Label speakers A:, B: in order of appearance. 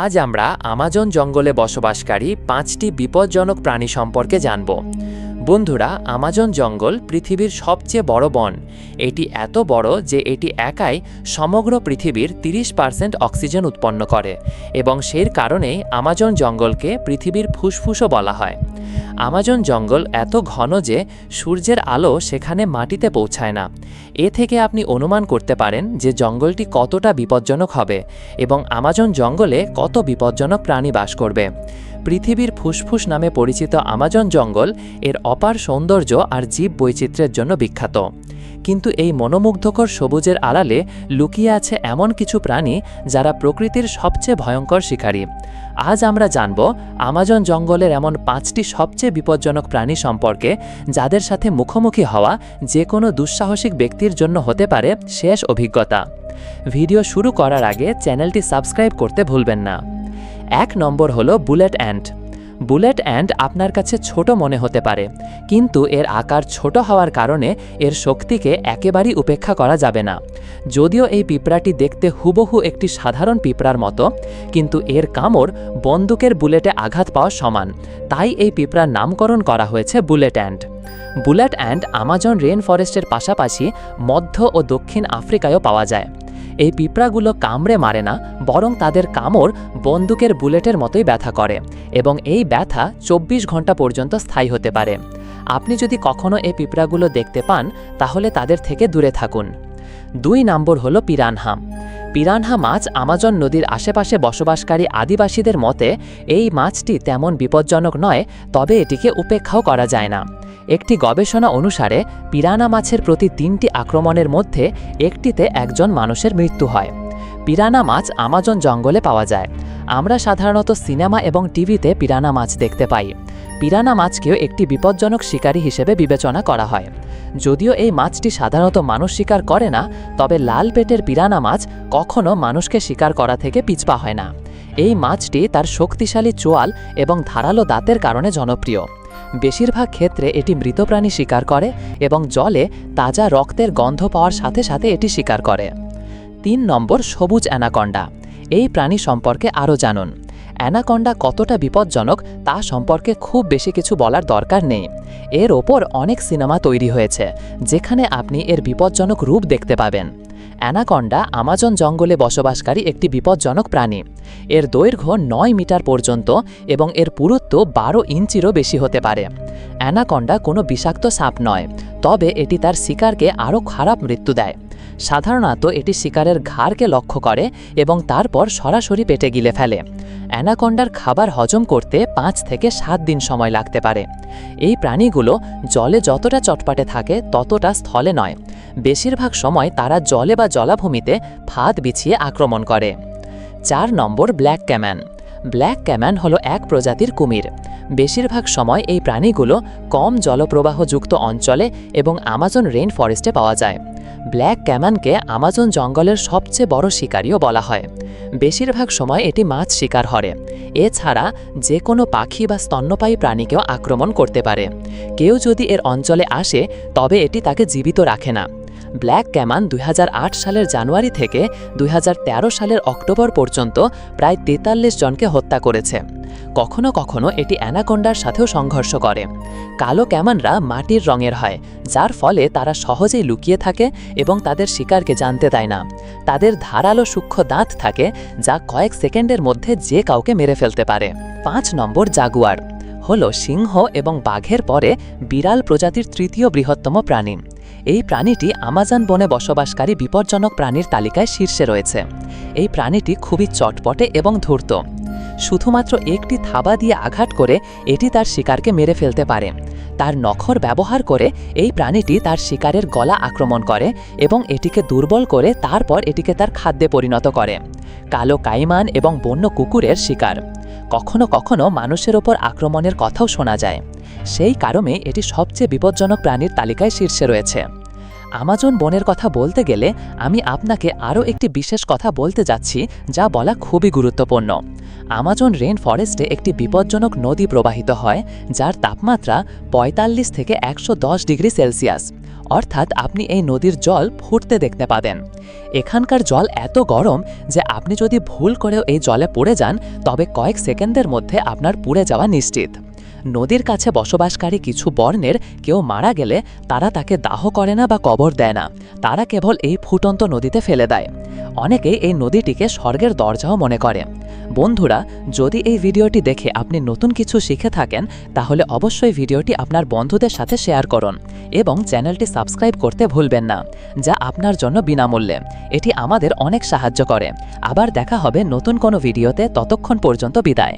A: আজ আমরা আমাজন জঙ্গলে বসবাসকারী পাঁচটি বিপজ্জনক প্রাণী সম্পর্কে জানব। বন্ধুরা, আমাজন জঙ্গল পৃথিবীর সবচেয়ে বড় বন। এটি এত বড় যে এটি একাই সমগ্র পৃথিবীর তিরিশ পার্সেন্ট অক্সিজেন উৎপন্ন করে এবং সেই কারণেই আমাজন জঙ্গলকে পৃথিবীর ফুসফুসও বলা হয়। আমাজন জঙ্গল এত ঘন যে সূর্যের আলো সেখানে মাটিতে পৌঁছায় না। এ থেকে আপনি অনুমান করতে পারেন যে জঙ্গলটি কতটা বিপজ্জনক হবে এবং আমাজন জঙ্গলে কত বিপজ্জনক প্রাণী বাস করবে। পৃথিবীর ফুসফুস নামে পরিচিত আমাজন জঙ্গল এর অপার সৌন্দর্য আর জীব বৈচিত্র্যের জন্য বিখ্যাত। কিন্তু এই মনোমুগ্ধকর সবুজের আড়ালে লুকিয়ে আছে এমন কিছু প্রাণী যারা প্রকৃতির সবচেয়ে ভয়ঙ্কর শিকারী। আজ আমরা জানব আমাজন জঙ্গলের এমন পাঁচটি সবচেয়ে বিপজ্জনক প্রাণী সম্পর্কে, যাদের সাথে মুখোমুখি হওয়া যে কোনো দুঃসাহসিক ব্যক্তির জন্য হতে পারে শেষ অভিজ্ঞতা। ভিডিও শুরু করার আগে চ্যানেলটি সাবস্ক্রাইব করতে ভুলবেন না। এক নম্বর হলো বুলেট অ্যান্ট বুলেট অ্যান্ট আপনার কাছে ছোট মনে হতে পারে, কিন্তু এর আকার ছোট হওয়ার কারণে এর শক্তিকে একেবারেই উপেক্ষা করা যাবে না। যদিও এই পিঁপড়াটি দেখতে হুবহু একটি সাধারণ পিঁপড়ার মতো, কিন্তু এর কামড় বন্দুকের বুলেটে আঘাত পাওয়া সমান, তাই এই পিঁপড়ার নামকরণ করা হয়েছে bullet ant bullet ant Amazon rain ফরেস্টের পাশাপাশি মধ্য ও দক্ষিণ আফ্রিকায়ও পাওয়া যায়। এই পিঁপড়াগুলো কামড়ে মারে না, বরং তাদের কামড় বন্দুকের বুলেটের মতোই ব্যথা করে এবং এই ব্যথা চব্বিশ ঘণ্টা পর্যন্ত স্থায়ী হতে পারে। আপনি যদি কখনো এই পিঁপড়াগুলো দেখতে পান, তাহলে তাদের থেকে দূরে থাকুন। দুই নম্বর হলো পিরানহা। পিরানহা মাছ আমাজন নদীর আশেপাশে বসবাসকারী আদিবাসীদের মতে, এই মাছটি তেমন বিপজ্জনক নয়, তবে এটিকে উপেক্ষাও করা যায় না। একটি গবেষণা অনুসারে, পিরানা মাছের প্রতি তিনটি আক্রমণের মধ্যে একটিতে একজন মানুষের মৃত্যু হয়। পিরানা মাছ আমাজন জঙ্গলে পাওয়া যায়। আমরা সাধারণত সিনেমা এবং টিভিতে পিরানা মাছ দেখতে পাই। পিরানা মাছকেও একটি বিপজ্জনক শিকারী হিসেবে বিবেচনা করা হয়। যদিও এই মাছটি সাধারণত মানুষ শিকার করে না, তবে লাল পেটের পিরানা মাছ কখনও মানুষকে শিকার করা থেকে পিছপা হয় না। এই মাছটি তার শক্তিশালী চোয়াল এবং ধারালো দাঁতের কারণে জনপ্রিয়। বেশিরভাগ ক্ষেত্রে এটি মৃত প্রাণী শিকার করে এবং জলে তাজা রক্তের গন্ধ পাওয়ার সাথে সাথে এটি শিকার করে। তিন নম্বর, সবুজ অ্যানাকন্ডা। এই প্রাণী সম্পর্কে আরও জানুন। অ্যানাকন্ডা কতটা বিপজ্জনক তা সম্পর্কে খুব বেশি কিছু বলার দরকার নেই। এর ওপর অনেক সিনেমা তৈরি হয়েছে, যেখানে আপনি এর বিপজ্জনক রূপ দেখতে পাবেন। অ্যানাকন্ডা আমাজন জঙ্গলে বসবাসকারী একটি বিপজ্জনক প্রাণী। এর দৈর্ঘ্য নয় মিটার পর্যন্ত এবং এর পুরুত্ব বারো ইঞ্চিরও বেশি হতে পারে। অ্যানাকন্ডা কোনো বিষাক্ত সাপ নয়, তবে এটি তার শিকারকে আরও খারাপ মৃত্যু দেয়। সাধারণত এটি শিকারের ঘাড়কে লক্ষ্য করে এবং তারপর সরাসরি পেটে গিলে ফেলে। অ্যানাকন্ডার খাবার হজম করতে পাঁচ থেকে সাত দিন সময় লাগতে পারে। এই প্রাণীগুলো জলে যতটা চটপাটে থাকে ততটা স্থলে নয় বেশিরভাগ সময় তারা জলে বা জলাভূমিতে ফাঁদ বিছিয়ে আক্রমণ করে। চার নম্বর, ব্ল্যাক ক্যাম্যান। ব্ল্যাক ক্যাম্যান হলো এক প্রজাতির কুমির। বেশিরভাগ সময় এই প্রাণীগুলো কম জলপ্রবাহযুক্ত অঞ্চলে এবং আমাজন রেইন ফরেস্টে পাওয়া যায়। ব্ল্যাক ক্যাম্যানকে আমাজন জঙ্গলের সবচেয়ে বড় শিকারীও বলা হয়। বেশিরভাগ সময় এটি মাছ শিকার করে। এছাড়া যে কোনো পাখি বা স্তন্যপায়ী প্রাণীকেও আক্রমণ করতে পারে। কেউ যদি এর অঞ্চলে আসে, তবে এটি তাকে জীবিত রাখে না। ব্ল্যাক ক্যামান দুই হাজার আট সালের জানুয়ারি থেকে দুই হাজার তেরো সালের অক্টোবর পর্যন্ত প্রায় তেতাল্লিশ জনকে হত্যা করেছে। কখনো কখনো এটি অ্যানাকোন্ডার সাথেও সংঘর্ষ করে। কালো ক্যামানরা মাটির রঙের হয়, যার ফলে তারা সহজেই লুকিয়ে থাকে এবং তাদের শিকারকে জানতে দেয় না। তাদের ধারালো সূক্ষ্ম দাঁত থাকে, যা কয়েক সেকেন্ডের মধ্যে যে কাউকে মেরে ফেলতে পারে। পাঁচ নম্বর জাগুয়ার। হল সিংহ এবং বাঘের পরে বিড়াল প্রজাতির তৃতীয় বৃহত্তম প্রাণী। এই প্রাণীটি আমাজন বনে বসবাসকারী বিপজ্জনক প্রাণীর তালিকায় শীর্ষে রয়েছে। এই প্রাণীটি খুবই চটপটে এবং ধূর্ত। শুধুমাত্র একটি থাবা দিয়ে আঘাত করে এটি তার শিকারকে মেরে ফেলতে পারে। তার নখর ব্যবহার করে এই প্রাণীটি তার শিকারের গলা আক্রমণ করে এবং এটিকে দুর্বল করে তারপর এটিকে তার খাদ্যে পরিণত করে। কালো কাইমান এবং বন্য কুকুরের শিকার। কখনো কখনো মানুষের ওপর আক্রমণের কথাও শোনা যায়। সেই কারণে এটি সবচেয়ে বিপজ্জনক প্রাণীর তালিকায় শীর্ষে রয়েছে। আমাজন বনের কথা বলতে গেলে আমি আপনাকে আরও একটি বিশেষ কথা বলতে যাচ্ছি যা বলা খুবই গুরুত্বপূর্ণ। আমাজন রেন ফরেস্টে একটি বিপজ্জনক নদী প্রবাহিত হয়, যার তাপমাত্রা ৪৫ থেকে একশো দশ ডিগ্রি সেলসিয়াস।
B: অর্থাৎ আপনি এই নদীর জল ফুটতে দেখতে পাবেন। এখানকার জল এত গরম যে আপনি যদি ভুল করেও এই জলে পড়ে যান, তবে কয়েক সেকেন্ডের মধ্যে আপনার পুড়ে যাওয়া নিশ্চিত। নদীর কাছে বসবাসকারী কিছু বর্ণের কেউ মারা গেলে তারা তাকে দাহ করে না বা কবর দেয় না। তারা কেবল এই ফুটন্ত নদীতে ফেলে দেয়। অনেকে এই নদীটিকে স্বর্গের দরজাও মনে করে। বন্ধুরা, যদি এই ভিডিওটি দেখে আপনি নতুন কিছু শিখে থাকেন, তাহলে অবশ্যই ভিডিওটি আপনার বন্ধুদের সাথে শেয়ার করুন এবং চ্যানেলটি সাবস্ক্রাইব করতে ভুলবেন না, যা আপনার জন্য বিনামূল্যে। এটি আমাদের অনেক সাহায্য করে। আবার দেখা হবে নতুন কোনো ভিডিওতে, ততক্ষণ পর্যন্ত বিদায়।